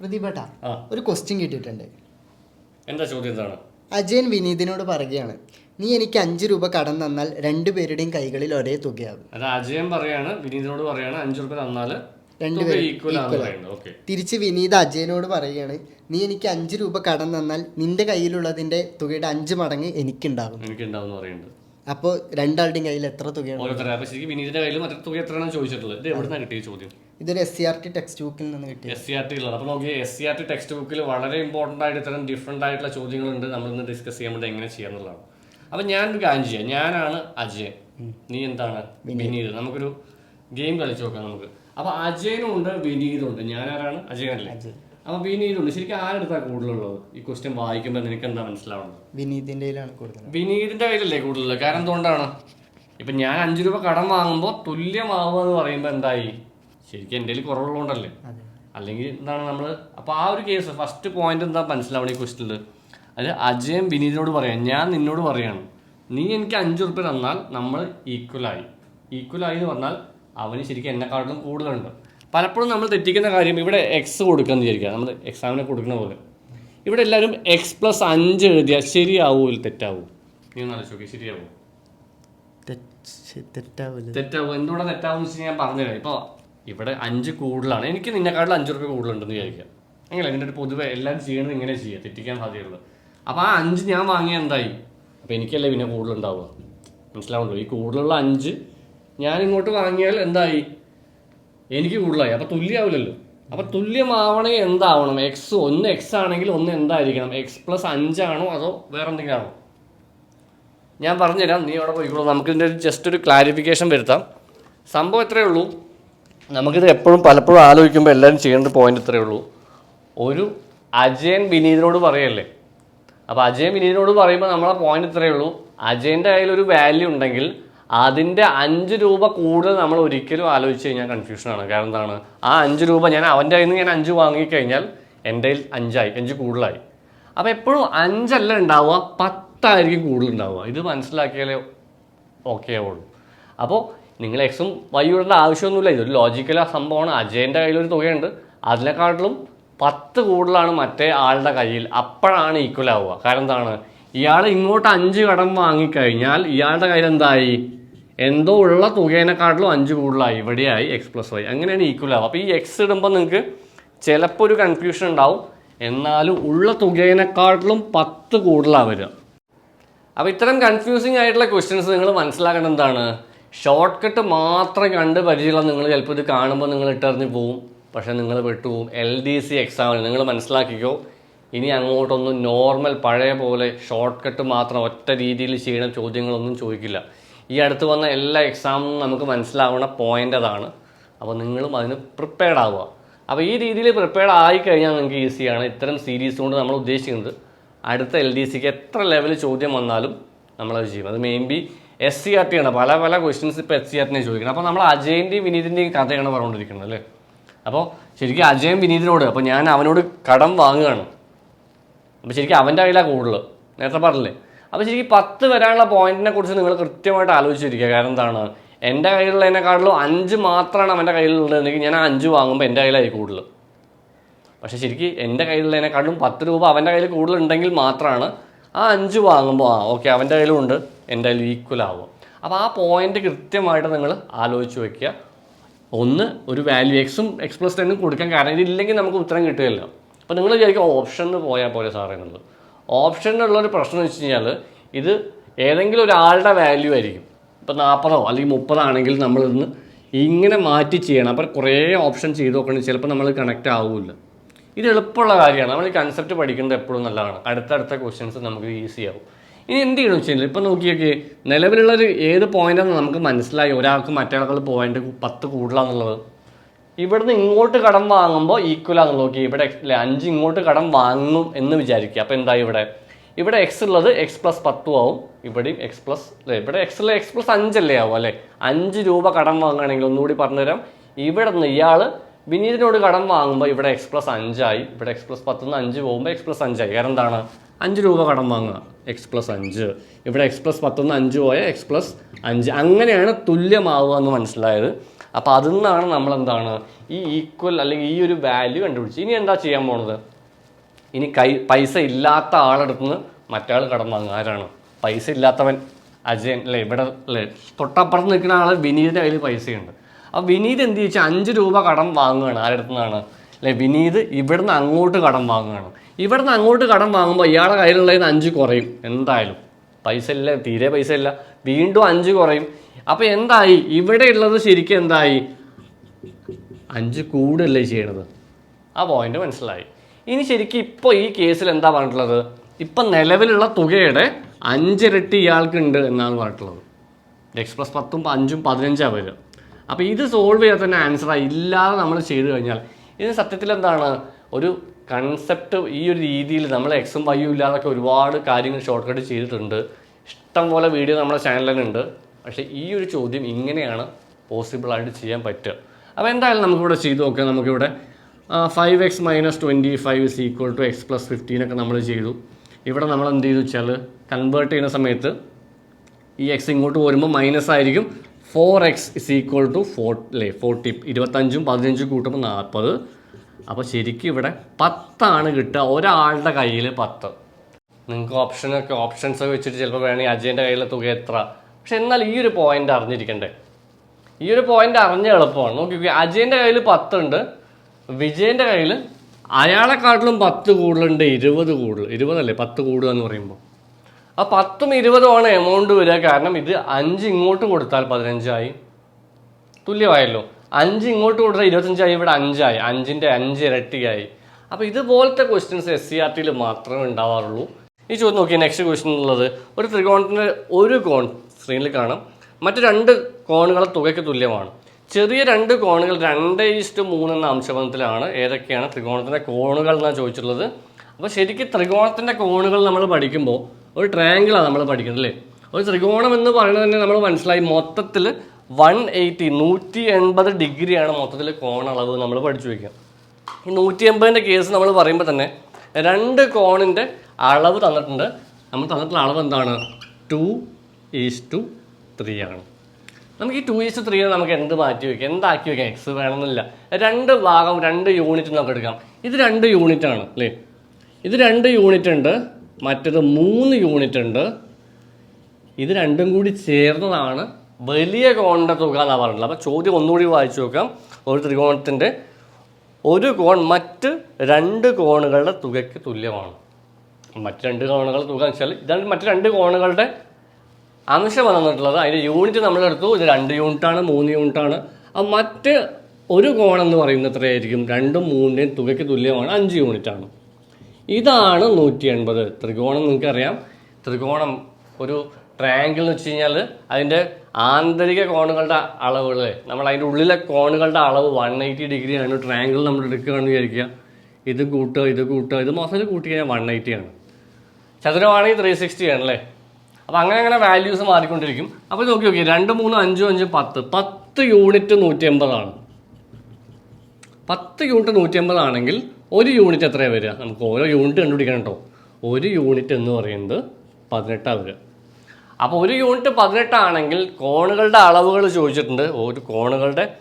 പ്രതിഭട്ടാ. ഒരു ക്വസ്റ്റ്യൻ കിട്ടിയിട്ടുണ്ട്. എന്താ ചോദ്യം എന്താണ്? അജയൻ വിനീതിനോട് പറയുകയാണ് നീ എനിക്ക് അഞ്ച് രൂപ കടം തന്നാൽ രണ്ടുപേരുടെയും കൈകളിൽ ഒരേ തുകയാകും അത് അജയൻ പറയാണ് വിനീതിനോട് പറയാണ് അഞ്ചു രൂപ തന്നാൽ. തിരിച്ച് വിനീത് അജയനോട് പറയുകയാണ് നീ എനിക്ക് അഞ്ച് രൂപ കടം തന്നാൽ നിന്റെ കയ്യിലുള്ളതിന്റെ തുകയുടെ അഞ്ച് മടങ്ങ് എനിക്കുണ്ടാകും അപ്പോൾ രണ്ടാളുടെയും കയ്യിൽ എത്ര തുകയാണ്? വിനീതിന്റെ കയ്യിൽ മറ്റേ തുക എത്രയാണെന്ന് ചോദിച്ചിട്ടുള്ളത്. ഇത് എവിടെ നിന്നാണ് കിട്ടിയ ചോദ്യം? ഇതൊരു S C R T text ബുക്കിൽ നിന്ന് കിട്ടി എസ് സി ആർ ടിയിലാണ് അപ്പോൾ നോക്കി S C R T text ബുക്കിൽ വളരെ ഇമ്പോർട്ടന്റ് ആയിട്ട് ഇത്തരം ഡിഫറെന്റ് ആയിട്ടുള്ള ചോദ്യങ്ങളുണ്ട്. നമ്മൾ ഇന്ന് ഡിസ്കസ് ചെയ്യാൻ വേണ്ടി എങ്ങനെ ചെയ്യാന്നുള്ളതാണ്. അപ്പം ഞാനൊരു കാര്യം ചെയ്യാം. ഞാനാണ് അജയ്. നീ എന്താണ്? വിനീത്. നമുക്കൊരു ഗെയിം കളിച്ചു നോക്കാം നമുക്ക്. അപ്പോൾ അജയനുണ്ട് വിനീതുണ്ട്. വിനീതും ഉണ്ട് ഞാനാരാണ്? അജയനല്ലേ? അപ്പോൾ വിനീതുണ്ട്. ശരിക്കും ആരെടുത്താണ് കൂടുതലുള്ളത്? ഈ ക്വസ്റ്റ്യൻ വായിക്കുമ്പോൾ നിനക്ക് എന്താ മനസ്സിലാവുന്നത്? വിനീതിന്റെ കയ്യിലാണ് കൂടുതൽ വിനീതിന്റെ കയ്യിലല്ലേ കൂടുതലുള്ളത് കാരണം എന്തുകൊണ്ടാണ്? ഇപ്പൊ ഞാൻ അഞ്ചു രൂപ കടം വാങ്ങുമ്പോൾ തുല്യമാവുക എന്ന് പറയുമ്പോൾ എന്തായി? ശരിക്കും എന്റെ കയ്യിൽ കുറവുള്ളതുകൊണ്ടല്ലേ. അല്ലെങ്കിൽ എന്താണ് നമ്മൾ അപ്പോൾ ആ ഒരു കേസ് ഫസ്റ്റ് പോയിന്റ് എന്താ മനസ്സിലാവണ ഈ ക്വസ്റ്റിൽ അത് അജയം വിനീതിനോട് പറയാം ഞാൻ നിന്നോട് പറയാണ് നീ എനിക്ക് അഞ്ച് റുപ്യ തന്നാൽ നമ്മൾ ഈക്വലായി ഈക്വലായി എന്ന് പറഞ്ഞാൽ അവന് ശരിക്കും എന്നെക്കാട്ടിലും കൂടുതലുണ്ട്. പലപ്പോഴും നമ്മൾ തെറ്റിക്കുന്ന കാര്യം ഇവിടെ എക്സ് കൊടുക്കാമെന്ന് വിചാരിക്കുക നമ്മൾ എക്സാമിന് കൊടുക്കുന്ന പോലെ. ഇവിടെ എല്ലാവരും എക്സ് പ്ലസ് അഞ്ച് എഴുതിയാൽ ശരിയാവൂ തെറ്റാവൂ? നീ ഒന്ന് ആലോചിച്ച് നോക്കി ശരിയാവൂ? തെറ്റാവൂ തെറ്റാവൂ? എന്തുകൊണ്ടാണ് തെറ്റാവും വെച്ച് ഞാൻ പറഞ്ഞുതരാം. ഇപ്പോൾ ഇവിടെ അഞ്ച് കൂടുതലാണ്. എനിക്ക് നിന്നെക്കാട്ടിൽ അഞ്ച് റുപ്യ കൂടുതലുണ്ടെന്ന് വിചാരിക്കാം അങ്ങനെ എന്റെ പൊതുവെ എല്ലാം ചെയ്യണത് ഇങ്ങനെ ചെയ്യുക തെറ്റിക്കാൻ സാധ്യതയുള്ളത്. അപ്പോൾ ആ അഞ്ച് ഞാൻ വാങ്ങിയ എന്തായി? അപ്പോൾ എനിക്കല്ലേ പിന്നെ കൂടുതലുണ്ടാവുക. മനസ്സിലാവുള്ളൂ ഈ കൂടുതലുള്ള അഞ്ച് ഞാൻ ഇങ്ങോട്ട് വാങ്ങിയാൽ എന്തായി? എനിക്ക് കൂടുതലായി. അപ്പോൾ തുല്യമാവില്ലല്ലോ അപ്പോൾ തുല്യമാവണേ എന്താവണം? എക്സ് ഒന്ന് എക്സ് ആണെങ്കിൽ ഒന്ന് എന്തായിരിക്കണം? എക്സ് പ്ലസ് അഞ്ചാണോ അതോ വേറെ എന്തെങ്കിലും ആണോ? ഞാൻ പറഞ്ഞുതരാം. നീ അവിടെ പോയിക്കോളൂ. നമുക്കിതിന്റെ ജസ്റ്റ് ഒരു ക്ലാരിഫിക്കേഷൻ വരുത്താം. സംഭവം എത്രയേ ഉള്ളൂ? നമുക്കിത് എപ്പോഴും പലപ്പോഴും ആലോചിക്കുമ്പോൾ എല്ലാവരും ചെയ്യേണ്ട പോയിന്റ് ഇത്രയേ ഉള്ളൂ. ഒരു അജയൻ വിനീതിനോട് പറയല്ലേ? അപ്പോൾ അജയൻ വിനീതിനോട് പറയുമ്പോൾ നമ്മളെ പോയിന്റ് ഇത്രയേ ഉള്ളൂ. അജയന്റെ കയ്യിൽ ഒരു വാല്യൂ ഉണ്ടെങ്കിൽ അതിന്റെ അഞ്ച് രൂപ കൂടുതൽ നമ്മൾ ഒരിക്കലും ആലോചിച്ച് കഴിഞ്ഞാൽ കൺഫ്യൂഷനാണ് കാരണം എന്താണ്? ആ അഞ്ച് രൂപ ഞാൻ അവന്റെ കയ്യിൽ നിന്ന് ഞാൻ അഞ്ച് വാങ്ങിക്കഴിഞ്ഞാൽ എന്റെ കയ്യിൽ അഞ്ചായി അഞ്ച് കൂടുതലായി. അപ്പോൾ എപ്പോഴും അഞ്ചല്ല ഉണ്ടാവുക പത്തായിരിക്കും കൂടുതൽ ഉണ്ടാവുക. ഇത് മനസ്സിലാക്കിയാലേ ഓക്കെ ആവുള്ളൂ. അപ്പോൾ നിങ്ങൾ എക്സും വൈ ഇടേണ്ട ആവശ്യമൊന്നുമില്ല. ഇതൊരു ലോജിക്കൽ സംഭവമാണ്. അജയന്റെ കയ്യിലൊരു തുകയുണ്ട്. അതിനെക്കാട്ടിലും പത്ത് കൂടുതലാണ് മറ്റേ ആളുടെ കയ്യിൽ. അപ്പോഴാണ് ഈക്വൽ ആവുക. കാരണം എന്താണ്? ഇയാൾ ഇങ്ങോട്ട് അഞ്ച് കടം വാങ്ങിക്കഴിഞ്ഞാൽ ഇയാളുടെ കയ്യിൽ എന്തായി? എന്തോ ഉള്ള തുകേനെക്കാട്ടിലും അഞ്ച് കൂടുതലായി. ഇവിടെയായി എക്സ് പ്ലസ് വൈ അങ്ങനെയാണ് ഈക്വൽ ആവുക. അപ്പോൾ ഈ എക്സ് ഇടുമ്പോൾ നിങ്ങൾക്ക് ചിലപ്പോൾ ഒരു കൺഫ്യൂഷൻ ഉണ്ടാവും. എന്നാലും ഉള്ള തുകേനെക്കാട്ടിലും പത്ത് കൂടുതലാണ് വരിക. അപ്പോൾ ഇത്തരം കൺഫ്യൂസിങ് ആയിട്ടുള്ള ക്വസ്റ്റ്യൻസ് നിങ്ങൾ മനസ്സിലാക്കേണ്ട എന്താണ്? ഷോർട്ട് കട്ട് മാത്രം കണ്ട് പരിചയമുള്ള നിങ്ങൾ ചിലപ്പോൾ ഇത് കാണുമ്പോൾ നിങ്ങൾ ഇട്ടെറിഞ്ഞ് പോവും. പക്ഷേ നിങ്ങൾ വിട്ടുപോകും എൽ ഡി സി എക്സാമിന് നിങ്ങൾ മനസ്സിലാക്കിക്കോ. ഇനി അങ്ങോട്ടൊന്നും നോർമൽ പഴയ പോലെ ഷോർട്ട് കട്ട് മാത്രം ഒറ്റ രീതിയിൽ ചെയ്യുന്ന ചോദ്യങ്ങളൊന്നും ചോദിക്കില്ല. ഈ അടുത്ത് വന്ന എല്ലാ എക്സാമും നമുക്ക് മനസ്സിലാവുന്ന പോയിന്റ് അതാണ്. അപ്പോൾ നിങ്ങളും അതിന് പ്രിപ്പയർഡ് ആവുക. അപ്പോൾ ഈ രീതിയിൽ പ്രിപ്പയർഡ് ആയി കഴിഞ്ഞാൽ നിങ്ങൾക്ക് ഈസിയാണ് ഇത്തരം സീരീസ് കൊണ്ട് നമ്മൾ ഉദ്ദേശിക്കുന്നത് അടുത്ത എൽ ഡി സിക്ക് എത്ര ലെവൽ ചോദ്യം വന്നാലും നമ്മളത് ചെയ്യും. അത് main B S C R T ആണ്. പല പല ക്വസ്റ്റ്യൻസ് ഇപ്പോൾ എസ് സി ആർ ടിനെ ചോദിക്കുന്നത് അപ്പോൾ നമ്മൾ അജയന്റെയും വിനീതിന്റെയും കഥയാണ് പറഞ്ഞുകൊണ്ടിരിക്കുന്നത് അല്ലേ? അപ്പോൾ ശരിക്കും അജയൻ വിനീതിനോട് അപ്പോൾ ഞാൻ അവനോട് കടം വാങ്ങുകയാണ്. അപ്പോൾ ശരിക്കും അവന്റെ കയ്യിലാണ് കൂടുതൽ. നേരത്തെ പറഞ്ഞില്ലേ? അപ്പോൾ ശരിക്കും പത്ത് വരാനുള്ള പോയിന്റിനെ കുറിച്ച് നിങ്ങൾ കൃത്യമായിട്ട് ആലോചിച്ചിരിക്കുക. കാരണം എന്താണ്? എന്റെ കയ്യിലുള്ളതിനെക്കാട്ടിലും അഞ്ച് മാത്രമാണ് അവന്റെ കയ്യിലുള്ളതെങ്കിൽ ഞാൻ ആ അഞ്ച് വാങ്ങുമ്പോൾ എന്റെ കയ്യിലായി കൂടുതൽ. പക്ഷേ ശരിക്കും എന്റെ കയ്യിലുള്ളതിനെക്കാട്ടിലും പത്ത് രൂപ അവന്റെ കയ്യിൽ കൂടുതലുണ്ടെങ്കിൽ മാത്രമാണ് ആ അഞ്ച് വാങ്ങുമ്പോൾ ആ ഓക്കെ അവന്റെ കയ്യിലുണ്ട് എന്റെ കയ്യിൽ ഈക്വൽ ആവുക അപ്പോൾ ആ പോയിന്റ് കൃത്യമായിട്ട് നിങ്ങൾ ആലോചിച്ച് വെക്കുക. ഒന്ന് ഒരു വാല്യൂ എക്സും എക്സ് പ്ലസ് ടെന്നും കൊടുക്കാൻ കാരണം ഇതില്ലെങ്കിൽ നമുക്ക് ഉത്തരം കിട്ടുകയില്ല. അപ്പോൾ നിങ്ങൾ വിചാരിക്കുക ഓപ്ഷനിൽ പോയാൽ പോലെ സാറേ എന്നുള്ളത്. ഓപ്ഷനിലുള്ള ഒരു പ്രശ്നം എന്ന് വെച്ച് കഴിഞ്ഞാൽ ഇത് ഏതെങ്കിലും ഒരാളുടെ വാല്യൂ ആയിരിക്കും. ഇപ്പോൾ നാൽപ്പതോ അല്ലെങ്കിൽ മുപ്പതാണെങ്കിൽ നമ്മളിന്ന് ഇങ്ങനെ മാറ്റി ചെയ്യണം. അപ്പോൾ കുറേ ഓപ്ഷൻ ചെയ്ത് നോക്കണമെങ്കിൽ ചിലപ്പോൾ നമ്മൾ കണക്റ്റ് ആവില്ല. ഇത് എളുപ്പമുള്ള കാര്യമാണ്. നമ്മൾ ഈ കൺസെപ്റ്റ് പഠിക്കുന്നത് എപ്പോഴും നല്ലതാണ്. അടുത്തടുത്ത ക്വസ്റ്റ്യൻസ് നമുക്ക് ഈസി ആവും. ഇനി എന്ത് ചെയ്യണം വെച്ചാൽ ഇപ്പം നോക്കിയൊക്കെ നിലവിലുള്ളൊരു ഏത് പോയിന്റാണ് നമുക്ക് മനസ്സിലായി. ഒരാൾക്ക് മറ്റേയാൾക്കുള്ള പോയിന്റ് പത്ത് കൂടുതലാന്നുള്ളത്. ഇവിടുന്ന് ഇങ്ങോട്ട് കടം വാങ്ങുമ്പോൾ ഈക്വലാണെന്ന് നോക്കി ഇവിടെ അല്ലേ, അഞ്ച് ഇങ്ങോട്ട് കടം വാങ്ങും എന്ന് വിചാരിക്കുക. അപ്പോൾ എന്താ ഇവിടെ? ഇവിടെ എക്സ് ഉള്ളത് എക്സ് പ്ലസ് പത്തും ആവും. ഇവിടെയും എക്സ് പ്ലസ് അല്ലേ ഇവിടെ എക്സ് ഉള്ള എക്സ് പ്ലസ് അഞ്ചല്ലേ ആവും അല്ലേ? അഞ്ച് രൂപ കടം വാങ്ങുകയാണെങ്കിൽ ഒന്നുകൂടി പറഞ്ഞുതരാം. ഇവിടെ നിന്ന് ഇയാൾ വിനീതിനോട് കടം വാങ്ങുമ്പോൾ ഇവിടെ എക്സ് പ്ലസ് അഞ്ചായി. ഇവിടെ എക്സ് പ്ലസ് പത്തുനിന്ന് അഞ്ച് പോകുമ്പോൾ എക്സ് പ്ലസ് അഞ്ചായി. കാരണം എന്താണ് അഞ്ച് രൂപ കടം വാങ്ങുക. എക്സ് പ്ലസ് അഞ്ച്. ഇവിടെ എക്സ് പ്ലസ് പത്തുനിന്ന് അഞ്ച് പോയ എക്സ് പ്ലസ് അഞ്ച്. അങ്ങനെയാണ് തുല്യമാവുക എന്ന് മനസ്സിലായത്. അപ്പോൾ അതിൽ നിന്നാണ് നമ്മൾ എന്താണ് ഈ ഈക്വൽ അല്ലെങ്കിൽ ഈ ഒരു വാല്യൂ കണ്ടുപിടിച്ച് ഇനി എന്താ ചെയ്യാൻ പോണത്? ഇനി കൈ പൈസ ഇല്ലാത്ത ആളെടുത്ത് നിന്ന് മറ്റാൾ കടം വാങ്ങുക. ആരാണ്? പൈസ ഇല്ലാത്തവൻ അജയൻ അല്ലേ? ഇവിടെ അല്ലേ? തൊട്ടപ്പുറത്ത് നിൽക്കുന്ന ആൾ വിനീതിന്റെ കയ്യിൽ പൈസയുണ്ട്. അപ്പോൾ വിനീത് എന്ത് ചോദിച്ചാൽ അഞ്ച് രൂപ കടം വാങ്ങുകയാണ് ആരുടെ നിന്നാണ് അല്ലെ വിനീത് ഇവിടുന്ന് അങ്ങോട്ട് കടം വാങ്ങുകയാണ്. ഇവിടുന്ന് അങ്ങോട്ട് കടം വാങ്ങുമ്പോൾ ഇയാളുടെ കയ്യിലുള്ളതിന് അഞ്ച് കുറയും എന്തായാലും. പൈസ ഇല്ല തീരെ പൈസ ഇല്ല. വീണ്ടും അഞ്ച് കുറയും. അപ്പോൾ എന്തായി? ഇവിടെ ഉള്ളത് ശരിക്കും എന്തായി? അഞ്ച് കൂടല്ലേ ചെയ്യണത്? ആ പോയിന്റ് മനസ്സിലായി. ഇനി ശരിക്കും ഇപ്പോൾ ഈ കേസിൽ എന്താ പറഞ്ഞിട്ടുള്ളത്? ഇപ്പം നിലവിലുള്ള തുകയുടെ അഞ്ചിരട്ടി ഇയാൾക്കുണ്ട് എന്നാണ് പറഞ്ഞിട്ടുള്ളത്. എക്സ് പ്ലസ് പത്തും അഞ്ചും പതിനഞ്ചാണ് വരിക. അപ്പോൾ ഇത് സോൾവ് ചെയ്യാൻ തന്നെ ആൻസറായി ഇല്ലാതെ നമ്മൾ ചെയ്തു കഴിഞ്ഞാൽ. ഇത് സത്യത്തിൽ എന്താണ്? ഒരു കൺസെപ്റ്റ് ഈ ഒരു രീതിയിൽ നമ്മൾ എക്സും വൈയും ഇല്ലാതൊക്കെ ഒരുപാട് കാര്യങ്ങൾ ഷോർട്ട് കട്ട് ചെയ്തിട്ടുണ്ട്. ഇഷ്ടം പോലെ വീഡിയോ നമ്മുടെ ചാനലിലുണ്ട് പക്ഷേ ഈ ഒരു ചോദ്യം ഇങ്ങനെയാണ് പോസിബിളായിട്ട് ചെയ്യാൻ പറ്റുക. അപ്പോൾ എന്തായാലും നമുക്കിവിടെ ചെയ്ത് നോക്കാം. നമുക്കിവിടെ five X minus twenty five is equal to X plus ഫിഫ്റ്റീനൊക്കെ നമ്മൾ ചെയ്തു. ഇവിടെ നമ്മൾ എന്ത് ചെയ്തു വെച്ചാൽ കൺവേർട്ട് ചെയ്യുന്ന സമയത്ത് ഈ എക്സ് ഇങ്ങോട്ട് വരുമ്പോൾ മൈനസ് ആയിരിക്കും. Four X is equal to four അല്ലേ ഫോർട്ടി ഇരുപത്തഞ്ചും പതിനഞ്ചും കൂട്ടുമ്പോൾ നാൽപ്പത്. അപ്പോൾ ശരിക്കും ഇവിടെ പത്താണ് കിട്ടുക. ഒരാളുടെ കയ്യിൽ പത്ത്. നിങ്ങൾക്ക് ഓപ്ഷനൊക്കെ ഓപ്ഷൻസ് ഒക്കെ വെച്ചിട്ട് ചിലപ്പോൾ വേണമെങ്കിൽ അജയന്റെ കയ്യിലെ തുക എത്ര. പക്ഷെ എന്നാൽ ഈ ഒരു പോയിന്റ് അറിഞ്ഞിരിക്കണ്ടേ. ഈ ഒരു പോയിന്റ് അറിഞ്ഞ എളുപ്പമാണ്. നോക്കി അജയന്റെ കയ്യിൽ പത്തുണ്ട്. വിജയന്റെ കയ്യിൽ അയാളെക്കാട്ടിലും പത്ത് കൂടുതലുണ്ട് ഇരുപത് കൂടുതൽ ഇരുപതല്ലേ പത്ത് കൂടുതൽ എന്ന് പറയുമ്പോൾ. ആ പത്തും ഇരുപതുമാണ് എമൗണ്ട് വരിക. കാരണം ഇത് അഞ്ച് ഇങ്ങോട്ട് കൊടുത്താൽ പതിനഞ്ചായി. തുല്യമായല്ലോ. അഞ്ച് ഇങ്ങോട്ട് കൊടുത്താൽ ഇരുപത്തഞ്ചായി ഇവിടെ അഞ്ചായി. അഞ്ചിന്റെ അഞ്ച് ഇരട്ടിയായി. അപ്പോൾ ഇതുപോലത്തെ ക്വസ്റ്റ്യൻസ് എസ് സി ആർ ടിയിൽ മാത്രമേ ഉണ്ടാവാറുള്ളൂ. ഈ ചോദ്യം നോക്കി നെക്സ്റ്റ് ക്വസ്റ്റ്യൻ ഉള്ളത്. ഒരു ത്രികോണത്തിന്റെ ഒരു കോൺ സ്ക്രീനിൽ കാണാം. മറ്റ് രണ്ട് കോണുകളെ തുകയ്ക്ക് തുല്യമാണ്. ചെറിയ രണ്ട് കോണുകൾ രണ്ട് ഈസ്റ്റ് മൂന്ന് എന്ന അംശബന്ധത്തിലാണ് ഏതൊക്കെയാണ് ത്രികോണത്തിന്റെ കോണുകൾ എന്നാണ് ചോദിച്ചിട്ടുള്ളത്. അപ്പോൾ ശരിക്കും ത്രികോണത്തിന്റെ കോണുകൾ നമ്മൾ പഠിക്കുമ്പോൾ ഒരു ട്രയാങ്കിളാണ് നമ്മൾ പഠിക്കുന്നത് അല്ലേ? ഒരു ത്രികോണം എന്ന് പറയുന്നത് തന്നെ നമ്മൾ മനസ്സിലായി മൊത്തത്തിൽ വൺ എയ്റ്റി നൂറ്റി എൺപത് ഡിഗ്രിയാണ് മൊത്തത്തിൽ കോണളവ് നമ്മൾ പഠിച്ചു വയ്ക്കുക ഈ നൂറ്റി എൺപതിന്റെ കേസ് നമ്മൾ പറയുമ്പോൾ തന്നെ രണ്ട് കോണിന്റെ അളവ് തന്നിട്ടുണ്ട്. നമ്മൾ തന്നിട്ടുള്ള അളവ് എന്താണ്? ടു ഈസ് ടു ത്രീ ആണ്. നമുക്ക് ഈ ടു ഈസ് ത്രീ നമുക്ക് എന്ത് മാറ്റി വയ്ക്കാം എന്താക്കി വയ്ക്കാം എക്സ് വേണമെന്നില്ല. രണ്ട് ഭാഗം രണ്ട് യൂണിറ്റ് നമുക്ക് എടുക്കാം. ഇത് രണ്ട് യൂണിറ്റാണ് അല്ലേ? ഇത് രണ്ട് യൂണിറ്റ് ഉണ്ട്. മറ്റത് മൂന്ന് യൂണിറ്റ് ഉണ്ട്. ഇത് രണ്ടും കൂടി ചേർന്നതാണ്. വലിയ കോണിന്റെ തുക എന്നാണ് പറഞ്ഞിട്ടുള്ളത്. അപ്പോൾ ചോദ്യം ഒന്നുകൂടി വായിച്ചു നോക്കാം. ഒരു ത്രികോണത്തിന്റെ ഒരു കോൺ മറ്റ് രണ്ട് കോണുകളുടെ തുകയ്ക്ക് തുല്യമാണ്. മറ്റ് രണ്ട് കോണുകളുടെ തുക എന്ന് വെച്ചാൽ ഇതാണ് മറ്റ് രണ്ട് കോണുകളുടെ അംശം വന്നിട്ടുള്ളത് അതിന്റെ യൂണിറ്റ് നമ്മളെടുത്തു ഇത് രണ്ട് യൂണിറ്റാണ് മൂന്ന് യൂണിറ്റാണ് ആ മറ്റ് ഒരു കോണെന്ന് പറയുന്നത് എത്രയായിരിക്കും? രണ്ടും മൂന്നിന്റെയും തുകയ്ക്ക് തുല്യമാണ്. അഞ്ച് യൂണിറ്റാണ് ഇതാണ് നൂറ്റി എൺപത് ത്രികോണം നിങ്ങൾക്കറിയാം. ത്രികോണം ഒരു ട്രയാങ്കിൾ എന്ന് വെച്ച് കഴിഞ്ഞാൽ അതിന്റെ ആന്തരിക കോണുകളുടെ അളവുകൾ നമ്മൾ അതിന്റെ ഉള്ളിലെ കോണുകളുടെ അളവ് വൺ എയ്റ്റി ഡിഗ്രിയാണ് ട്രയാങ്കിൾ നമ്മൾ എടുക്കുകയാണെന്ന് വിചാരിക്കുക. ഇത് കൂട്ടുക ഇത് കൂട്ടുക. ഇത് മൊത്തത്തിൽ കൂട്ടി കഴിഞ്ഞാൽ വൺ എയ്റ്റി ആണ്. ചതുരമാണെങ്കിൽ ത്രീ സിക്സ്റ്റി ആണല്ലേ അപ്പോൾ അങ്ങനെ അങ്ങനെ വാല്യൂസ് മാറിക്കൊണ്ടിരിക്കും. അപ്പോൾ നോക്കി നോക്കി രണ്ട് മൂന്ന് അഞ്ചും അഞ്ചും പത്ത്. പത്ത് യൂണിറ്റ് നൂറ്റി എൺപതാണ് പത്ത് യൂണിറ്റ് നൂറ്റി അമ്പതാണെങ്കിൽ ഒരു യൂണിറ്റ് എത്രയാണ് വരിക? നമുക്ക് ഓരോ യൂണിറ്റ് കണ്ടുപിടിക്കണം കേട്ടോ. ഒരു യൂണിറ്റ് എന്ന് പറയുന്നത് പതിനെട്ടാണ് വരിക. അപ്പോൾ ഒരു യൂണിറ്റ് പതിനെട്ടാണെങ്കിൽ കോണുകളുടെ അളവുകൾ ചോദിച്ചിട്ടുണ്ട്. ഒരു കോണുകളുടെ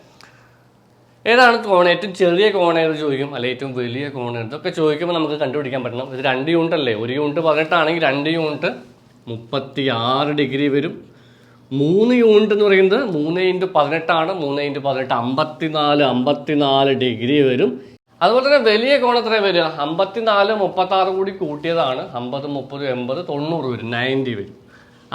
ഏതാണ് കോൺ? ഏറ്റവും ചെറിയ കോൺ ഏത് ചോദിക്കും. അല്ലെ ഏറ്റവും വലിയ കോൺ ഇതൊക്കെ ചോദിക്കുമ്പോൾ നമുക്ക് കണ്ടുപിടിക്കാൻ പറ്റണം. ഇത് രണ്ട് യൂണിറ്റ് അല്ലേ? ഒരു യൂണിറ്റ് പതിനെട്ടാണെങ്കിൽ രണ്ട് യൂണിറ്റ് മുപ്പത്തി ആറ് ഡിഗ്രി വരും. മൂന്ന് യൂണിറ്റ് എന്ന് പറയുന്നത് മൂന്ന് ഇന്റു പതിനെട്ടാണ്. മൂന്ന് ഇന്റു പതിനെട്ട് അമ്പത്തിനാല്. അമ്പത്തിനാല് ഡിഗ്രി വരും. അതുപോലെ തന്നെ വലിയ കോൺ എത്ര വരിക? അമ്പത്തിനാല് മുപ്പത്തി ആറ് കൂടി കൂട്ടിയതാണ്. അമ്പത് മുപ്പത് എൺപത് തൊണ്ണൂറ് വരും. നയന്റി വരും.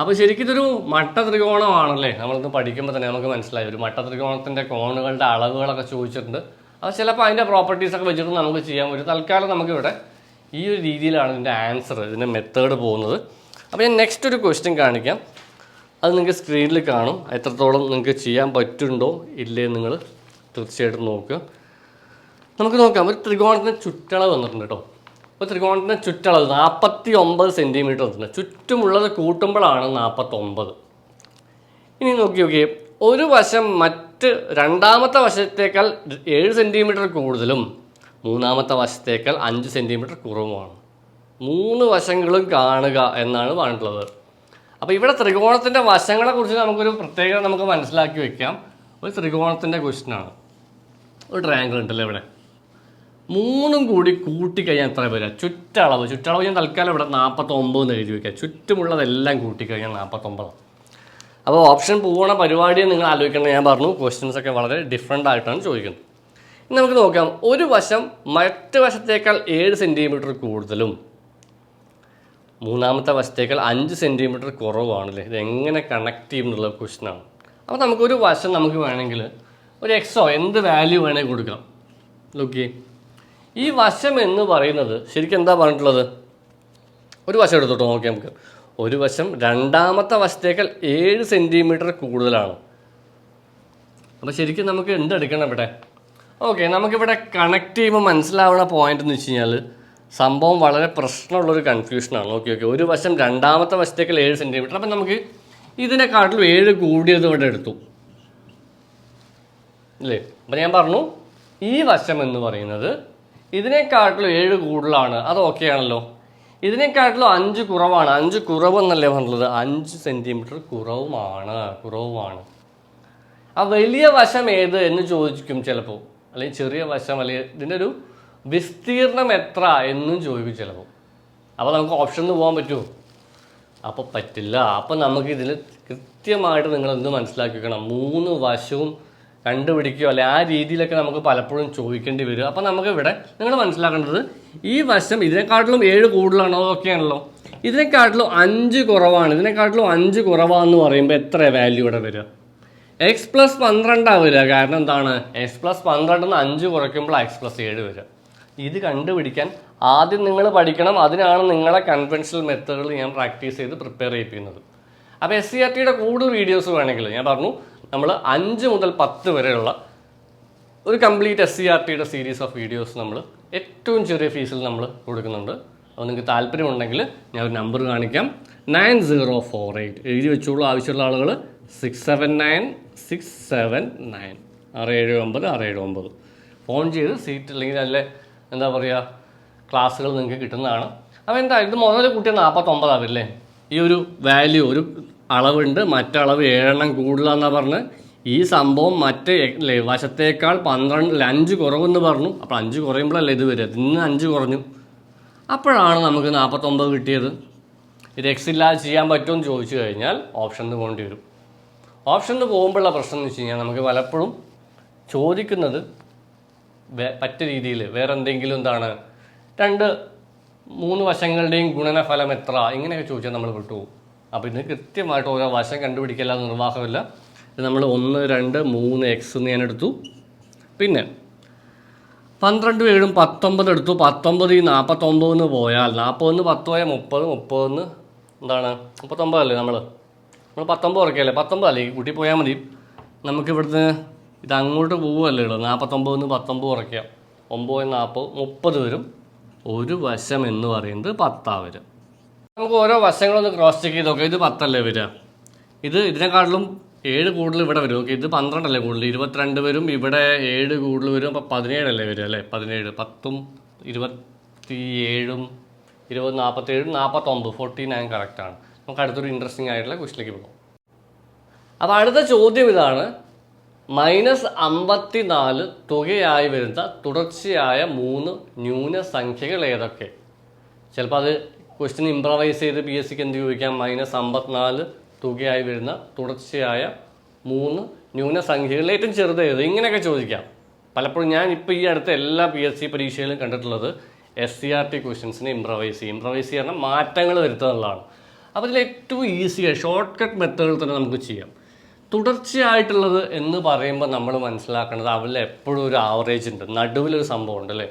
അപ്പോൾ ശരിക്കും ഇതൊരു മട്ട ത്രികോണമാണല്ലേ നമ്മളിന്ന് പഠിക്കുമ്പോൾ തന്നെ നമുക്ക് മനസ്സിലായി. ഒരു മട്ട ത്രികോണത്തിന്റെ കോണുകളുടെ അളവുകളൊക്കെ ചോദിച്ചിട്ടുണ്ട്. അത് ചിലപ്പോൾ അതിന്റെ പ്രോപ്പർട്ടീസൊക്കെ വെച്ചിട്ട് നമുക്ക് ചെയ്യാം. ഒരു തൽക്കാലം നമുക്കിവിടെ ഈ ഒരു രീതിയിലാണ് ഇതിന്റെ ആൻസർ ഇതിന്റെ മെത്തേഡ് പോകുന്നത്. അപ്പോൾ ഞാൻ നെക്സ്റ്റ് ഒരു ക്വസ്റ്റ്യൻ കാണിക്കാം. അത് നിങ്ങൾക്ക് സ്ക്രീനിൽ കാണും. എത്രത്തോളം നിങ്ങൾക്ക് ചെയ്യാൻ പറ്റുന്നുണ്ടോ ഇല്ലേ നിങ്ങൾ തീർച്ചയായിട്ടും നോക്കുക. നമുക്ക് നോക്കാം. ഒരു ത്രികോണത്തിന് ചുറ്റളവ് വന്നിട്ടുണ്ട് കേട്ടോ അപ്പോൾ ത്രികോണത്തിന് ചുറ്റളവ് നാൽപ്പത്തി ഒമ്പത് സെന്റിമീറ്റർ വന്നിട്ടുണ്ട്. ചുറ്റുമുള്ളത് കൂട്ടുമ്പോഴാണ് നാൽപ്പത്തൊമ്പത് ഇനി നോക്കി നോക്കിയേ. ഒരു വശം മറ്റ് രണ്ടാമത്തെ വശത്തേക്കാൾ ഏഴ് സെന്റിമീറ്റർ കൂടുതലും മൂന്നാമത്തെ വശത്തേക്കാൾ അഞ്ച് സെന്റിമീറ്റർ കുറവുമാണ്. മൂന്ന് വശങ്ങളും കാണുക എന്നാണ് പറഞ്ഞിട്ടുള്ളത്. അപ്പോൾ ഇവിടെ ത്രികോണത്തിന്റെ വശങ്ങളെക്കുറിച്ച് നമുക്കൊരു പ്രത്യേകത നമുക്ക് മനസ്സിലാക്കി വയ്ക്കാം ഒരു ത്രികോണത്തിന്റെ ക്വസ്റ്റ്യനാണ് ഒരു ട്രയാങ്കിൾ ഉണ്ടല്ലോ ഇവിടെ. മൂന്നും കൂടി കൂട്ടിക്കഴിഞ്ഞാൽ എത്ര വരിക ചുറ്റളവ്. ചുറ്റളവ് ഞാൻ തൽക്കാലം ഇവിടെ നാൽപ്പത്തൊമ്പത് എന്ന് എഴുതി വയ്ക്കുക ചുറ്റുമുള്ളതെല്ലാം കൂട്ടിക്കഴിഞ്ഞാൽ നാൽപ്പത്തൊമ്പതാണ് അപ്പോൾ ഓപ്ഷൻ പോകണ പരിപാടി നിങ്ങൾ ആലോചിക്കണം ഞാൻ പറഞ്ഞു ക്വസ്റ്റ്യൻസ് ഒക്കെ വളരെ ഡിഫറെന്റ് ആയിട്ടാണ് ചോദിക്കുന്നത്. ഇനി നമുക്ക് നോക്കാം. ഒരു വശം മറ്റു വശത്തേക്കാൾ ഏഴ് സെന്റിമീറ്റർ കൂടുതലും മൂന്നാമത്തെ വശത്തേക്കാൾ അഞ്ച് സെന്റിമീറ്റർ കുറവാണല്ലേ ഇത് എങ്ങനെ കണക്ട് ചെയ്യും എന്നുള്ള ക്വസ്റ്റ്യനാണ് അപ്പോൾ നമുക്കൊരു വശം നമുക്ക് വേണമെങ്കിൽ ഒരു എക്സോ എന്ത് വാല്യൂ വേണമെങ്കിൽ കൊടുക്കാം. നോക്കിയേ. ഈ വശം എന്ന് പറയുന്നത് ശരിക്കും എന്താ പറഞ്ഞിട്ടുള്ളത്? ഒരു വശം എടുത്തോട്ടോ നോക്കി നമുക്ക്. ഒരു വശം രണ്ടാമത്തെ വശത്തേക്കാൾ ഏഴ് സെന്റിമീറ്റർ കൂടുതലാണ്. അപ്പോൾ ശരിക്കും നമുക്ക് എന്തെടുക്കണം ഇവിടെ? ഓക്കെ നമുക്കിവിടെ കണക്ട് ചെയ്യുമ്പോൾ മനസ്സിലാവുന്ന പോയിന്റ് എന്ന് വെച്ച് കഴിഞ്ഞാൽ സംഭവം വളരെ പ്രശ്നമുള്ളൊരു കൺഫ്യൂഷനാണ് ഓക്കെ ഓക്കെ ഒരു വശം രണ്ടാമത്തെ വശത്തേക്കാൾ ഏഴ് സെന്റിമീറ്റർ അപ്പം നമുക്ക് ഇതിനെക്കാട്ടിലും ഏഴ് കൂടിയത് ഇവിടെ എടുത്തു. അല്ലേ അപ്പം ഞാൻ പറഞ്ഞു ഈ വശം എന്ന് പറയുന്നത് ഇതിനെക്കാട്ടിലും ഏഴ് കൂടുതലാണ്. അത് ഓക്കെ ആണല്ലോ. ഇതിനെക്കാട്ടിലും അഞ്ച് കുറവാണ്. അഞ്ച് കുറവ് എന്നല്ലേ പറഞ്ഞത്? അഞ്ച് സെന്റിമീറ്റർ കുറവുമാണ്. കുറവുമാണ്. ആ വലിയ വശം ഏത് എന്ന് ചോദിക്കും ചിലപ്പോൾ. അല്ലെങ്കിൽ ചെറിയ വശം അല്ലെങ്കിൽ ഇതിന്റെ ഒരു വിസ്തീർണം എത്ര എന്നും ചോദിക്കും ചിലപ്പോൾ. അപ്പോൾ നമുക്ക് ഓപ്ഷനിൽ പോകാൻ പറ്റുമോ? അപ്പോൾ പറ്റില്ല. അപ്പോൾ നമുക്ക് ഇതിൽ കൃത്യമായിട്ട് നിങ്ങൾ എന്ത് മനസ്സിലാക്കി വെക്കണം മൂന്ന് വശവും കണ്ടുപിടിക്കുകയോ അല്ലെ ആ രീതിയിലൊക്കെ നമുക്ക് പലപ്പോഴും ചോദിക്കേണ്ടി വരും അപ്പോൾ നമുക്ക് ഇവിടെ നിങ്ങൾ മനസ്സിലാക്കേണ്ടത് ഈ വശം ഇതിനെക്കാട്ടിലും ഏഴ് കൂടുതലാണോ അതൊക്കെയാണല്ലോ ഇതിനെക്കാട്ടിലും അഞ്ച് കുറവാണ്. ഇതിനെക്കാട്ടിലും അഞ്ച് കുറവാന്ന് പറയുമ്പോൾ എത്ര വാല്യൂ ഇവിടെ വരിക? എക്സ് പ്ലസ് പന്ത്രണ്ടാണ് വരിക. കാരണം എന്താണ്? എക്സ് പ്ലസ് പന്ത്രണ്ടെന്ന് അഞ്ച് കുറയ്ക്കുമ്പോൾ എക്സ് പ്ലസ് ഏഴ് വരിക. ഇത് കണ്ടുപിടിക്കാൻ ആദ്യം നിങ്ങൾ പഠിക്കണം. അതിനാണ് നിങ്ങളെ കൺവെൻഷണൽ മെത്തേഡുകൾ ഞാൻ പ്രാക്ടീസ് ചെയ്ത് പ്രിപ്പയർ ചെയ്യിപ്പിക്കുന്നത്. അപ്പോൾ എസ് സി ആർ ടിയുടെ കൂടുതൽ വീഡിയോസ് വേണമെങ്കിൽ ഞാൻ പറഞ്ഞു നമ്മൾ അഞ്ച് മുതൽ പത്ത് വരെയുള്ള ഒരു കംപ്ലീറ്റ് എസ് സി ആർ ടിയുടെ സീരീസ് ഓഫ് വീഡിയോസ് നമ്മൾ ഏറ്റവും ചെറിയ ഫീസിൽ നമ്മൾ കൊടുക്കുന്നുണ്ട്. അപ്പോൾ നിങ്ങൾക്ക് താല്പര്യമുണ്ടെങ്കിൽ ഞാൻ ഒരു നമ്പർ കാണിക്കാം. നയൻ സീറോ ഫോർ എയ്റ്റ് എഴുതി വെച്ചോളൂ. ആവശ്യമുള്ള ആളുകൾ six seven nine six seven nine ആറ് ഏഴ് ഒമ്പത് ആറ് ഏഴ് ഒമ്പത്. ഫോൺ ചെയ്ത് സീറ്റ് അല്ലെങ്കിൽ നല്ല എന്താ പറയുക ക്ലാസ്സുകൾ നിങ്ങൾക്ക് കിട്ടുന്നതാണ്. അപ്പോൾ എന്താ ഇത് മുതൽ കുട്ടി നാൽപ്പത്തൊമ്പതാവില്ലേ ഈ ഒരു വാല്യൂ ഒരു അളവുണ്ട്. മറ്റളവ് ഏഴെണ്ണം കൂടുതലാന്നാണ് പറഞ്ഞ് ഈ സംഭവം മറ്റേ വശത്തേക്കാൾ പന്ത്രണ്ട് അല്ല, അഞ്ച് കുറവെന്ന് പറഞ്ഞു. അപ്പോൾ അഞ്ച് കുറയുമ്പോഴല്ലേ ഇത് വരിക ഇന്ന് അഞ്ച് കുറഞ്ഞു. അപ്പോഴാണ് നമുക്ക് നാൽപ്പത്തൊമ്പത് കിട്ടിയത്. ഇത് എക്സ് ഇല്ലാതെ ചെയ്യാൻ പറ്റുമെന്ന് ചോദിച്ചു കഴിഞ്ഞാൽ ഓപ്ഷനിൽ പോകേണ്ടി വരും. ഓപ്ഷനിൽ പോകുമ്പോഴുള്ള പ്രശ്നം എന്ന് വെച്ച് കഴിഞ്ഞാൽ നമുക്ക് പലപ്പോഴും ചോദിക്കുന്നത് പറ്റ രീതിയിൽ വേറെ എന്തെങ്കിലും എന്താണ്? രണ്ട് മൂന്ന് വശങ്ങളുടെയും ഗുണനഫലം എത്ര? ഇങ്ങനെയൊക്കെ ചോദിച്ചാൽ നമ്മൾ വിട്ടുപോകും അപ്പോൾ ഇതിന് കൃത്യമായിട്ട് ഓരോ വശം കണ്ടുപിടിക്കല്ലാതെ നിർവാഹമില്ല. ഇത് നമ്മൾ ഒന്ന് രണ്ട് മൂന്ന് എക്സ് എന്ന് ഞാൻ എടുത്തു. പിന്നെ പന്ത്രണ്ട് ഏഴും പത്തൊമ്പത് എടുത്തു. പത്തൊമ്പത് ഈ നാൽപ്പത്തൊമ്പതിന് പോയാൽ നാൽപ്പതിന് പത്ത് പോയാൽ മുപ്പത് മുപ്പതെന്ന് എന്താണ്? മുപ്പത്തൊമ്പതല്ലേ നമ്മൾ നമ്മൾ പത്തൊമ്പത് ഉറക്കിയല്ലേ പത്തൊമ്പതല്ലേ കൂട്ടി പോയാൽ മതി. നമുക്ക് ഇവിടുന്ന് ഇത് അങ്ങോട്ട് പോവുമല്ലേ ഉള്ളൂ നാൽപ്പത്തൊമ്പതിന് പത്തൊമ്പത് ഉറക്കുക ഒമ്പത് നാൽപ്പത് മുപ്പത് വരും. ഒരു വശം എന്ന് പറയുന്നത് പത്താ വരിക നമുക്ക് ഓരോ വശങ്ങളൊന്ന് ക്രോസ് ചെക്ക് ചെയ്ത് നോക്കാം. ഇത് പത്തല്ലേ വരിക ഇത് ഇതിനെക്കാട്ടിലും ഏഴ് കൂടുതൽ ഇവിടെ വരും. ഓക്കെ ഇത് പന്ത്രണ്ടല്ലേ കൂടുതൽ? ഇരുപത്തിരണ്ട് വരും. ഇവിടെ ഏഴ് കൂടുതൽ വരും. അപ്പോൾ പതിനേഴല്ലേ വരിക അല്ലേ? പതിനേഴ് പത്തും ഇരുപത്തി ഏഴും ഇരുപത് നാൽപ്പത്തേഴും നാൽപ്പത്തൊമ്പത് ഫോർട്ടി നയൻ കറക്റ്റാണ് നമുക്ക് അടുത്തൊരു ഇൻട്രസ്റ്റിംഗ് ആയിട്ടുള്ള ക്വസ്റ്റിലേക്ക് പോകാം. അപ്പോൾ അടുത്ത ചോദ്യം ഇതാണ്. മൈനസ് അമ്പത്തി നാല് തുകയായി വരുന്ന തുടർച്ചയായ മൂന്ന് ന്യൂനസംഖ്യകൾ ഏതൊക്കെ? ചിലപ്പോൾ അത് ക്വസ്റ്റ്യൻ ഇംപ്രവൈസ് ചെയ്ത് പി എസ് സിക്ക് എന്ത് ചോദിക്കാം? മൈനസ് അമ്പത്തിനാല് തുകയായി വരുന്ന തുടർച്ചയായ മൂന്ന് ന്യൂനസംഖ്യകളിൽ ഏറ്റവും ചെറുത് ഏത്? ഇങ്ങനെയൊക്കെ ചോദിക്കാം. പലപ്പോഴും ഞാൻ ഇപ്പോൾ ഈ അടുത്ത എല്ലാ പി എസ് സി പരീക്ഷയിലും കണ്ടിട്ടുള്ളത് എസ് സി ആർ ടി ക്വസ്റ്റ്യൻസിനെ ഇംപ്രവൈസ് ചെയ്യും. ഇംപ്രവൈസ് ചെയ്യാൻ മാറ്റങ്ങൾ വരുത്തുക എന്നുള്ളതാണ്. അപ്പോൾ ഇതിൽ ഏറ്റവും ഈസിയായി ഷോർട്ട് കട്ട് മെത്തേഡിൽ തന്നെ നമുക്ക് ചെയ്യാം. തുടർച്ചയായിട്ടുള്ളത് എന്ന് പറയുമ്പോൾ നമ്മൾ മനസ്സിലാക്കേണ്ടത് അവരിൽ എപ്പോഴും ഒരു ആവറേജ് ഉണ്ട്. നടുവിലൊരു സംഭവം ഉണ്ട് അല്ലേ?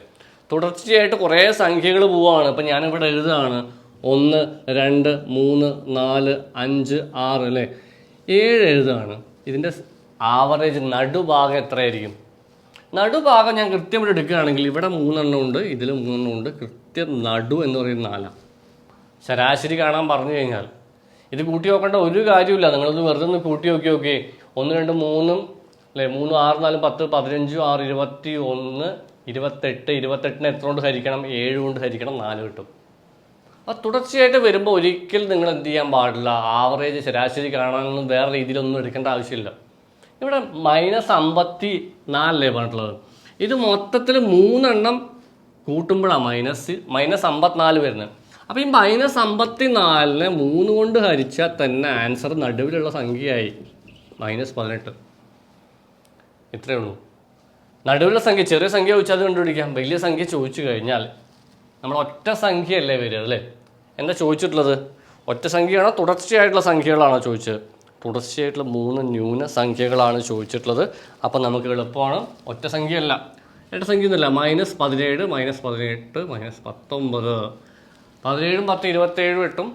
തുടർച്ചയായിട്ട് കുറേ സംഖ്യകൾ പോവുകയാണ് ഇപ്പം ഞാനിവിടെ എഴുതുകയാണ് ഒന്ന് രണ്ട് മൂന്ന് നാല് അഞ്ച് ആറ് അല്ലേ? ഏഴ് എഴുതുകയാണ് ഇതിന്റെ ആവറേജ് നടുഭാഗം എത്രയായിരിക്കും? നടുഭാഗം ഞാൻ കൃത്യമായിട്ട് എടുക്കുകയാണെങ്കിൽ ഇവിടെ മൂന്നെണ്ണം ഉണ്ട് ഇതിൽ മൂന്നെണ്ണം ഉണ്ട്. കൃത്യം നടു എന്ന് പറയുന്ന നാലാണ് ശരാശരി കാണാൻ പറഞ്ഞു കഴിഞ്ഞാൽ ഇത് കൂട്ടി നോക്കേണ്ട ഒരു കാര്യമില്ല നിങ്ങളത് വെറുതെ ഒന്ന് കൂട്ടി നോക്കി നോക്കി. ഒന്ന് രണ്ട് മൂന്നും അല്ലേ മൂന്നും ആറ് നാലും പത്ത് പതിനഞ്ചും ആറ് ഇരുപത്തി ഒന്ന് ഇരുപത്തെട്ട് ഇരുപത്തെട്ടിന് എത്ര കൊണ്ട് ഹരിക്കണം? ഏഴ് കൊണ്ട് ഹരിക്കണം നാല് കിട്ടും. അത് തുടർച്ചയായിട്ട് വരുമ്പോൾ ഒരിക്കലും നിങ്ങൾ എന്ത് ചെയ്യാൻ പാടില്ല. ആവറേജ് ശരാശരി കാണാനൊന്നും വേറെ രീതിയിലൊന്നും എടുക്കേണ്ട ആവശ്യമില്ല. ഇവിടെ മൈനസ് അമ്പത്തി നാലല്ലേ പറഞ്ഞിട്ടുള്ളത്? ഇത് മൊത്തത്തിൽ മൂന്നെണ്ണം കൂട്ടുമ്പോഴാണ് മൈനസ് മൈനസ് അമ്പത്തിനാല് വരുന്നത്. അപ്പോൾ ഈ മൈനസ് അമ്പത്തി നാലിനെ മൂന്ന് കൊണ്ട് ഹരിച്ചാൽ തന്നെ ആൻസർ നടുവിലുള്ള സംഖ്യയായി. മൈനസ് പതിനെട്ട്. ഇത്രയേ ഉള്ളൂ. നടുവിലുള്ള സംഖ്യ ചെറിയ സംഖ്യ ചോദിച്ചാൽ അത് കണ്ടുപിടിക്കാം. വലിയ സംഖ്യ ചോദിച്ചു കഴിഞ്ഞാൽ നമ്മൾ ഒറ്റ സംഖ്യയല്ലേ വരിക അല്ലേ? എന്താ ചോദിച്ചിട്ടുള്ളത്? ഒറ്റ സംഖ്യയാണോ? തുടർച്ചയായിട്ടുള്ള സംഖ്യകളാണോ ചോദിച്ചത്? തുടർച്ചയായിട്ടുള്ള മൂന്ന് ന്യൂന സംഖ്യകളാണ് ചോദിച്ചിട്ടുള്ളത്. അപ്പം നമുക്ക് എളുപ്പമാണ് ഒറ്റ സംഖ്യയല്ല. രണ്ട് സംഖ്യ ഒന്നുമില്ല മൈനസ് പതിനേഴ് മൈനസ് പതിനെട്ട് മൈനസ് പത്തൊമ്പത്. പതിനേഴും പത്ത് ഇരുപത്തേഴും എട്ടും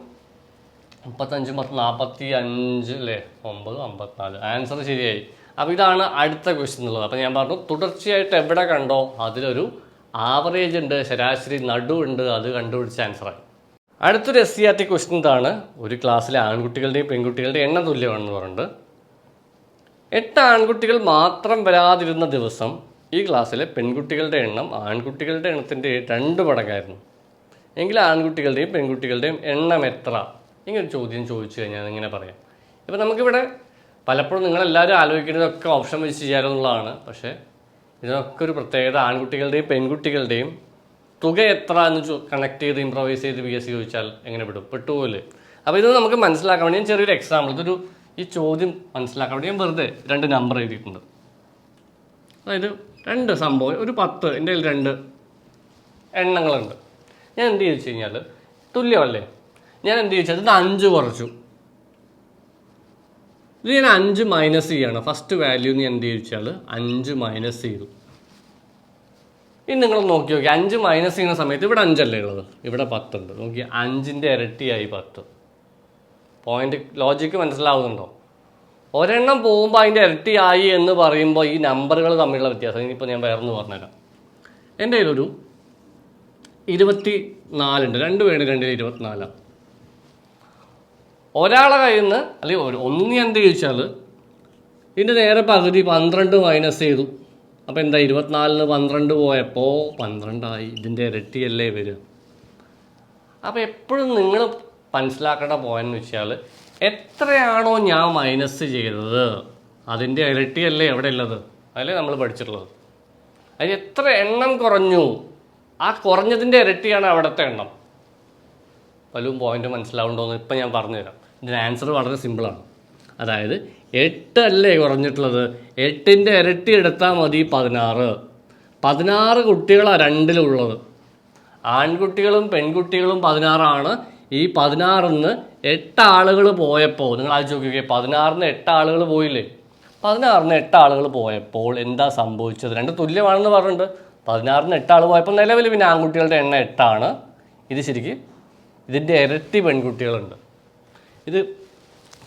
മുപ്പത്തഞ്ചും പത്ത് നാൽപ്പത്തി അഞ്ച് അല്ലേ? ഒമ്പത് അമ്പത്തിനാല്. ആൻസർ ശരിയായി. അപ്പോൾ ഇതാണ് അടുത്ത ക്വസ്റ്റ്യൻ എന്നുള്ളത്. അപ്പോൾ ഞാൻ പറഞ്ഞു തുടർച്ചയായിട്ട് എവിടെ കണ്ടോ അതിലൊരു ആവറേജ് ഉണ്ട് ശരാശരി നടു ഉണ്ട് അത് കണ്ടുപിടിച്ച ആൻസറായി അടുത്തൊരു S C R T question ഇതാണ്. ഒരു ക്ലാസ്സിലെ ആൺകുട്ടികളുടെയും പെൺകുട്ടികളുടെയും എണ്ണം തുല്യമാണെന്ന് പറഞ്ഞിട്ട്. എട്ട് ആൺകുട്ടികൾ മാത്രം വരാതിരുന്ന ദിവസം ഈ ക്ലാസ്സിലെ പെൺകുട്ടികളുടെ എണ്ണം ആൺകുട്ടികളുടെ എണ്ണത്തിന്റെ രണ്ട് മടങ്ങായിരുന്നു. എങ്കിൽ ആൺകുട്ടികളുടെയും പെൺകുട്ടികളുടെയും എണ്ണം എത്ര? ഇങ്ങനെ ഒരു ചോദ്യം ചോദിച്ചു കഴിഞ്ഞാൽ ഇങ്ങനെ പറയാം. ഇപ്പം നമുക്കിവിടെ പലപ്പോഴും നിങ്ങളെല്ലാവരും ആലോചിക്കുന്നതൊക്കെ ഓപ്ഷൻ വെച്ച് ചെയ്യാലോ എന്നുള്ളതാണ്. പക്ഷേ ഇതിനൊക്കെ ഒരു പ്രത്യേകത ആൺകുട്ടികളുടെയും പെൺകുട്ടികളുടെയും തുക എത്ര എന്ന് ചോ കണക്ട് ചെയ്ത് ഇമ്പ്രവൈസ് ചെയ്ത് പി എസ് സി ചോദിച്ചാൽ എങ്ങനെ വിടും? പെട്ടുപോലെ അപ്പോൾ ഇത് നമുക്ക് മനസ്സിലാക്കാൻ വേണ്ടി ഞാൻ ചെറിയൊരു എക്സാമ്പിൾ ഇതൊരു ഈ ചോദ്യം മനസ്സിലാക്കാൻ വേണ്ടി ഞാൻ വെറുതെ രണ്ട് നമ്പർ എഴുതിയിട്ടുണ്ട്. അതായത് രണ്ട് സംഭവം ഒരു പത്ത് എന്റെ കയ്യിൽ രണ്ട് എണ്ണങ്ങളുണ്ട്. ഞാൻ എന്ത് ചെയ്തു വെച്ച് കഴിഞ്ഞാൽ തുല്യമല്ലേ? ഞാൻ എന്ത് ചോദിച്ചത് ഇത് അഞ്ച് കുറച്ചു. ഇത് ഞാൻ അഞ്ച് മൈനസ് ചെയ്യണം. ഫസ്റ്റ് വാല്യൂ ഞാൻ എന്ത് ചോദിച്ചാൽ അഞ്ച് മൈനസ് ചെയ്തു. ഇനി നിങ്ങൾ നോക്കി നോക്കി. അഞ്ച് മൈനസ് ചെയ്യുന്ന സമയത്ത് ഇവിടെ അഞ്ചല്ലേ ഉള്ളത്? ഇവിടെ പത്തുണ്ട് നോക്കി അഞ്ചിന്റെ ഇരട്ടിയായി പത്ത്. പോയിന്റ് ലോജിക്ക് മനസ്സിലാവുന്നുണ്ടോ? ഒരെണ്ണം പോകുമ്പോൾ അതിന്റെ ഇരട്ടിയായി എന്ന് പറയുമ്പോൾ ഈ നമ്പറുകൾ തമ്മിലുള്ള വ്യത്യാസം. ഇനിയിപ്പോൾ ഞാൻ വേറൊന്ന് പറഞ്ഞുതരാം. എന്റെ കയ്യിലൊരു ഇരുപത്തി നാലുണ്ട് രണ്ട് പേരുടെ രണ്ടിൽ ഇരുപത്തിനാലാണ് ഒരാളെ കയ്യിൽ നിന്ന് അല്ലെങ്കിൽ ഒരു ഒന്ന് എന്ത് ചോദിച്ചാൽ ഇതിന്റെ നേരെ പകുതി പന്ത്രണ്ട് മൈനസ് ചെയ്തു. അപ്പോൾ എന്താ ഇരുപത്തിനാലിന് പന്ത്രണ്ട് പോയപ്പോൾ പന്ത്രണ്ടായി. ഇതിന്റെ ഇരട്ടിയല്ലേ വരിക. അപ്പോൾ എപ്പോഴും നിങ്ങൾ മനസ്സിലാക്കേണ്ട പോയെന്ന് വെച്ചാൽ എത്രയാണോ ഞാൻ മൈനസ് ചെയ്തത് അതിന്റെ ഇരട്ടിയല്ലേ എവിടെ അല്ലേ നമ്മൾ പഠിച്ചിട്ടുള്ളത്. അതിന് എത്ര എണ്ണം കുറഞ്ഞു? ആ കുറഞ്ഞതിന്റെ ഇരട്ടിയാണ് അവിടുത്തെ എണ്ണം. പലരും പോയിന്റ് മനസ്സിലാവുണ്ടോയെന്ന് ഇപ്പം ഞാൻ പറഞ്ഞുതരാം. ഇതിന്റെ ആൻസർ വളരെ സിമ്പിളാണ് അതായത് എട്ട് അല്ലേ കുറഞ്ഞിട്ടുള്ളത്? എട്ടിന്റെ ഇരട്ടി എടുത്താൽ മതി പതിനാറ്. പതിനാറ് കുട്ടികളാണ് രണ്ടിലുള്ളത്. ആൺകുട്ടികളും പെൺകുട്ടികളും പതിനാറാണ്. ഈ പതിനാറിന്ന് എട്ട് ആളുകൾ പോയപ്പോൾ നിങ്ങൾ ആലോചിച്ച് നോക്കിക്കേ പതിനാറിന് എട്ട് ആളുകൾ പോയില്ലേ? പതിനാറിന് എട്ട് ആളുകൾ പോയപ്പോൾ എന്താ സംഭവിച്ചത്? രണ്ട് തുല്യമാണെന്ന് പറഞ്ഞിട്ടുണ്ട്. പതിനാറിന് എട്ട് ആൾ പോയപ്പോൾ നിലവിൽ പിന്നെ ആൺകുട്ടികളുടെ എണ്ണം എട്ടാണ്. ഇത് ശരിക്ക് ഇതിന്റെ ഇരട്ടി പെൺകുട്ടികളുണ്ട്. ഇത്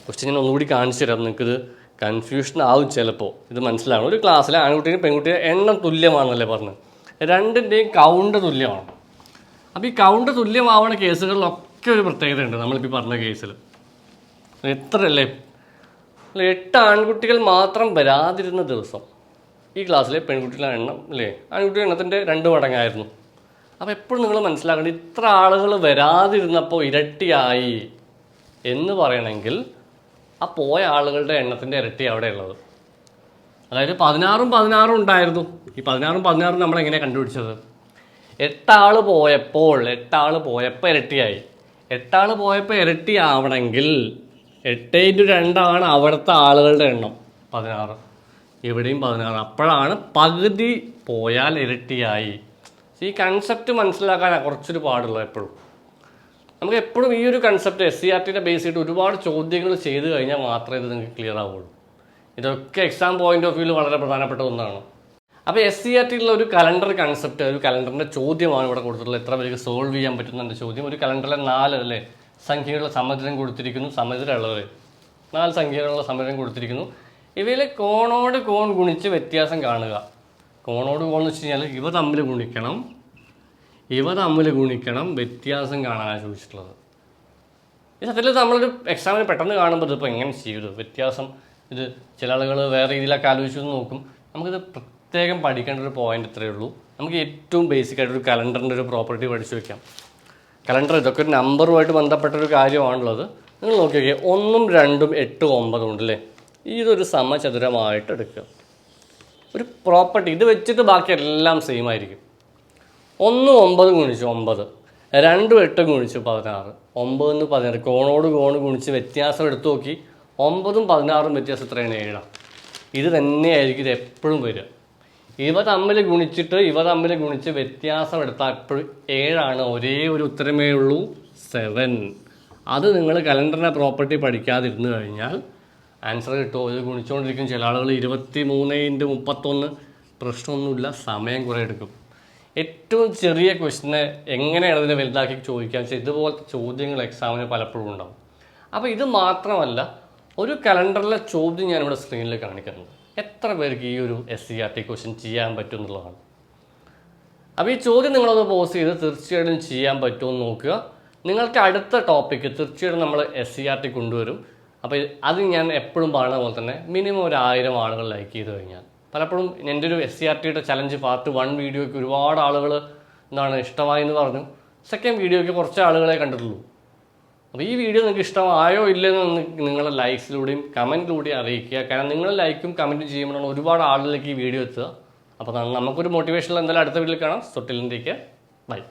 കുറച്ച് ഞാൻ ഒന്നുകൂടി കാണിച്ചു തരാം. നിങ്ങൾക്കിത് കൺഫ്യൂഷൻ ആവും ചിലപ്പോൾ ഇത് മനസ്സിലാവണം. ഒരു ക്ലാസ്സിലെ ആൺകുട്ടിയും പെൺകുട്ടിയുടെ എണ്ണം തുല്യമാണെന്നല്ലേ പറഞ്ഞത്. രണ്ടിന്റെയും കൗണ്ട് തുല്യമാണ്. അപ്പോൾ ഈ കൗണ്ട് തുല്യമാവുന്ന കേസുകളിലൊക്കെ ഒരു പ്രത്യേകതയുണ്ട് നമ്മളിപ്പോൾ പറഞ്ഞ കേസിൽ എത്ര അല്ലേ എട്ട് ആൺകുട്ടികൾ മാത്രം വരാതിരുന്ന ദിവസം. ഈ ക്ലാസ്സിലെ പെൺകുട്ടികളുടെ എണ്ണം അല്ലേ ആൺകുട്ടിയുടെ എണ്ണത്തിന്റെ രണ്ട് മടങ്ങായിരുന്നു. അപ്പോൾ എപ്പോഴും നിങ്ങൾ മനസ്സിലാക്കേണ്ടത് ഇത്ര ആളുകൾ വരാതിരുന്നപ്പോൾ ഇരട്ടിയായി എന്ന് പറയണമെങ്കിൽ ആ പോയ ആളുകളുടെ എണ്ണത്തിന്റെ ഇരട്ടി അവിടെ ഉള്ളത്. അതായത് പതിനാറും പതിനാറും ഉണ്ടായിരുന്നു. ഈ പതിനാറും പതിനാറും നമ്മൾ എങ്ങനെയാണ് കണ്ടുപിടിച്ചത്? എട്ടാൾ പോയപ്പോൾ എട്ടാൾ പോയപ്പോൾ ഇരട്ടിയായി. എട്ടാൾ പോയപ്പോൾ ഇരട്ടിയാവണമെങ്കിൽ എട്ട് ഇന്റു രണ്ടാണ് അവിടുത്തെ ആളുകളുടെ എണ്ണം പതിനാറ്. ഇവിടെയും പതിനാറ്. അപ്പോഴാണ് പകുതി പോയാൽ ഇരട്ടിയായി. ഈ കൺസെപ്റ്റ് മനസ്സിലാക്കാനാണ് കുറച്ചൊരു പാടുള്ളത് എപ്പോഴും. നമുക്ക് എപ്പോഴും ഈ ഒരു കൺസെപ്റ്റ് എസ് സി ആർ ടിയുടെ ബേസ് ചെയ്തിട്ട് ഒരുപാട് ചോദ്യങ്ങൾ ചെയ്ത് കഴിഞ്ഞാൽ മാത്രമേ ഇത് നിങ്ങൾക്ക് ക്ലിയർ ആവുള്ളൂ. ഇതൊക്കെ എക്സാം പോയിന്റ് ഓഫ് വ്യൂവിൽ വളരെ പ്രധാനപ്പെട്ട ഒന്നാണ്. അപ്പോൾ എസ് സി ആർ ടിയിലുള്ള ഒരു കലണ്ടർ കൺസെപ്റ്റ് ഒരു കലണ്ടറിന്റെ ചോദ്യമാണ് ഇവിടെ കൊടുത്തിട്ടുള്ളത്. എത്ര പേർക്ക് സോൾവ് ചെയ്യാൻ പറ്റുന്നുണ്ട് ചോദ്യം. ഒരു കലണ്ടറിലെ നാല് അല്ലേ? സംഖ്യകളുടെ സമുദ്രം കൊടുത്തിരിക്കുന്നു. സമചരമുള്ളത് നാല് സംഖ്യകളുള്ള സമുദ്രം കൊടുത്തിരിക്കുന്നു. ഇവയിൽ കോണോട് കോൺ ഗുണിച്ച് വ്യത്യാസം കാണുക. കോണോട് കോൺ എന്ന് വെച്ച് കഴിഞ്ഞാൽ ഇവ തമ്മിൽ ഗുണിക്കണം. ഇവ തമ്മിൽ ഗുണിക്കണം. വ്യത്യാസം കാണാനാണ് ചോദിച്ചിട്ടുള്ളത്. ഈ സത്യത്തിൽ നമ്മളൊരു എക്സാമിന് പെട്ടെന്ന് കാണുമ്പോൾ ഇതിപ്പോൾ എങ്ങനെ ചെയ്തു വ്യത്യാസം ഇത് ചില ആളുകൾ വേറെ രീതിയിലൊക്കെ ആലോചിച്ചു നോക്കും. നമുക്കിത് പ്രത്യേകം പഠിക്കേണ്ട ഒരു പോയിന്റ് ഇത്രയേ ഉള്ളൂ. നമുക്ക് ഏറ്റവും ബേസിക് ആയിട്ട് ഒരു കലണ്ടറിന്റെ ഒരു പ്രോപ്പർട്ടി പഠിച്ചു വയ്ക്കാം കലണ്ടർ ഇതൊക്കെ ഒരു നമ്പറുമായിട്ട് ബന്ധപ്പെട്ട ഒരു കാര്യമാണുള്ളത്. നിങ്ങൾ നോക്കി നോക്കിയാൽ ഒന്നും രണ്ടും എട്ടും ഒമ്പതും ഉണ്ട് അല്ലേ ഇതൊരു സമചതുരമായിട്ട് എടുക്കുക. ഒരു പ്രോപ്പർട്ടി ഇത് വെച്ചിട്ട് ബാക്കി എല്ലാം സെയിം ആയിരിക്കും. ഒന്ന് ഒമ്പത് ഗുണിച്ചു ഒമ്പത് രണ്ടും എട്ട് ഗുണിച്ചു പതിനാറ്. ഒമ്പതിന് പതിനാറ് കോണോട് കോണ് ഗുണിച്ച് വ്യത്യാസം എടുത്തു നോക്കി ഒമ്പതും പതിനാറും വ്യത്യാസം ഇത്രയാണ് ഏഴാണ്. ഇത് തന്നെയായിരിക്കും ഇത് എപ്പോഴും വരിക. ഇവ തമ്മിൽ ഗുണിച്ചിട്ട് ഇവ തമ്മിൽ ഗുണിച്ച് വ്യത്യാസം എടുത്താൽ എപ്പോഴും ഏഴാണ്. ഒരേ ഒരു ഉത്തരമേ ഉള്ളൂ സെവൻ അത് നിങ്ങൾ കലണ്ടറിനെ പ്രോപ്പർട്ടി പഠിക്കാതിരുന്നു കഴിഞ്ഞാൽ ആൻസർ കിട്ടുമോ ഇത് ഗുണിച്ചുകൊണ്ടിരിക്കും ചില ആളുകൾ ഇരുപത്തി മൂന്ന് ഇന്റു മുപ്പത്തൊന്ന് പ്രശ്നമൊന്നുമില്ല. സമയം കുറേ എടുക്കും. ഏറ്റവും ചെറിയ ക്വസ്റ്റിനെ എങ്ങനെയാണ് അതിനെ വലുതാക്കി ചോദിക്കാൻ വെച്ചാൽ ഇതുപോലത്തെ ചോദ്യങ്ങൾ എക്സാമിന് പലപ്പോഴും ഉണ്ടാവും. അപ്പോൾ ഇത് മാത്രമല്ല ഒരു കലണ്ടറിലെ ചോദ്യം ഞാനിവിടെ സ്ക്രീനിൽ കാണിക്കുന്നത് എത്ര പേർക്ക് ഈ ഒരു S C R T question ചെയ്യാൻ പറ്റും എന്നുള്ളതാണ്. അപ്പോൾ ഈ ചോദ്യം നിങ്ങളൊന്ന് പോസ് ചെയ്ത് തീർച്ചയായിട്ടും ചെയ്യാൻ പറ്റുമെന്ന് നോക്കുക. നിങ്ങൾക്ക് അടുത്ത ടോപ്പിക്ക് തീർച്ചയായിട്ടും നമ്മൾ എസ് സി ആർ ടി കൊണ്ടുവരും. അപ്പോൾ അത് ഞാൻ എപ്പോഴും പറയുന്ന പോലെ തന്നെ മിനിമം ഒരു ആയിരം ആളുകൾ ലൈക്ക് ചെയ്ത് കഴിഞ്ഞാൽ. പലപ്പോഴും എന്റെ ഒരു എസ് സി ആർ ടിയുടെ ചലഞ്ച് പാർട്ട് വൺ വീഡിയോയ്ക്ക് ഒരുപാട് ആളുകൾ എന്താണ് ഇഷ്ടമായി എന്ന് പറഞ്ഞു. സെക്കൻഡ് വീഡിയോയ്ക്ക് കുറച്ച് ആളുകളെ കണ്ടിട്ടുള്ളൂ. അപ്പോൾ ഈ വീഡിയോ നിങ്ങൾക്ക് ഇഷ്ടമായോ ഇല്ലെന്ന് നിങ്ങളുടെ ലൈക്സിലൂടെയും കമന്റിലൂടെയും അറിയിക്കുക. കാരണം നിങ്ങൾ ലൈക്കും കമന്റും ചെയ്യുമ്പോഴാണ് ഒരുപാട് ആളുകളിലേക്ക് ഈ വീഡിയോ എത്തുക. അപ്പോൾ നമുക്കൊരു മോട്ടിവേഷനിൽ എന്തായാലും അടുത്ത വീഡിയോയിൽ കാണാം. തൊട്ടിലിന്റെക്ക് ബൈ